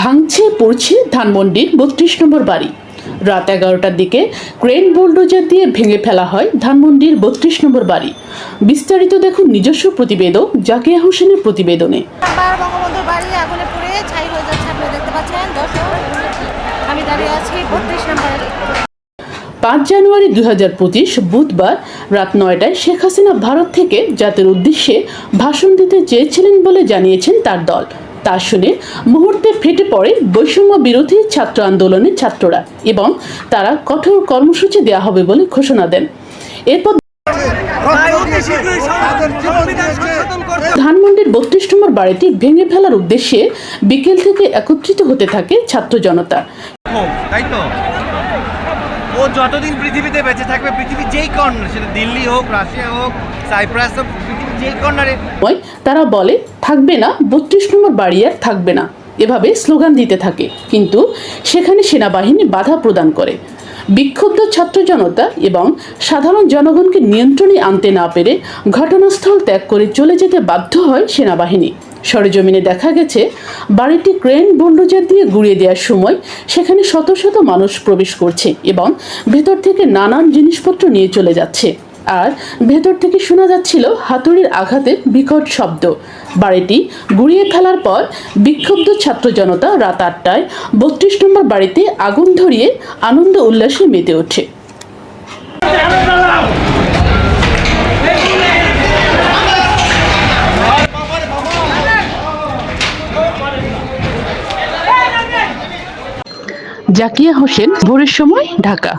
ভাঙছে পড়ছে ধানমন্ডির বত্রিশ নম্বর বাড়ি। রাত এগারোটার দিকে ক্রেন বোল্ডোজার দিয়ে ভেঙে ফেলা হয় ধানমন্ডির বত্রিশ নম্বর বাড়ি। বিস্তারিত দেখুন নিজস্ব প্রতিবেদক জাকিয়া হোসেনের প্রতিবেদনে। আমি দাঁড়িয়ে আছি বত্রিশ নম্বর পাঁচ জানুয়ারি হাজার পঁচিশ বুধবার রাত নয়টায় শেখ হাসিনা ভারত থেকে জাতির উদ্দেশ্যে ভাষণ দিতে চেয়েছিলেন বলে জানিয়েছেন তার দল। তা শুনে মুহূর্তে ফেটে পড়ে বৈষম্য বিরোধী ছাত্র আন্দোলনের ছাত্ররা এবং তারা কঠোর কর্মসূচি দেওয়া হবে বলে ঘোষণা দেন। এরপর ধানমন্ডির বত্রিশ নম্বর বাড়িটি ভেঙে ফেলার উদ্দেশ্যে বিকেল থেকে একত্রিত হতে থাকে ছাত্র জনতা। ও যতদিন পৃথিবীতে বেঁচে থাকবে, পৃথিবীর যেই কর্নার সেটা দিল্লি হোক, রাশিয়া হোক, সাইপ্রাস হোক, পৃথিবীর যেই কর্নারে তারা বলে, থাকবে না, বত্রিশ নম্বর বাড়ি আর থাকবে না। এভাবে স্লোগান দিতে থাকে। কিন্তু সেখানে সেনাবাহিনী বাধা প্রদান করে। বিক্ষুব্ধ ছাত্র জনতা এবং সাধারণ জনগণকে নিয়ন্ত্রণে আনতে না পেরে ঘটনাস্থল ত্যাগ করে চলে যেতে বাধ্য হয় সেনাবাহিনী। সরেজমিনে দেখা গেছে, বাড়িটি ক্রেন বুলডোজার দিয়ে গুড়িয়ে দেওয়ার সময় সেখানে শত শত মানুষ প্রবেশ করছে এবং ভেতর থেকে নানান জিনিসপত্র নিয়ে চলে যাচ্ছে। আর ভেতর থেকে শোনা যাচ্ছিল হাতুড়ির আঘাতের বিকট শব্দ। বাড়িটি গুড়িয়ে ফেলার পর বিক্ষুব্ধ ছাত্র জনতা রাত আটটায় বত্রিশ নম্বর বাড়িতে আগুন ধরিয়ে আনন্দ উল্লাসে মেতে ওঠে। জাকিয়া হোসেন ভোরের সময় ঢাকা।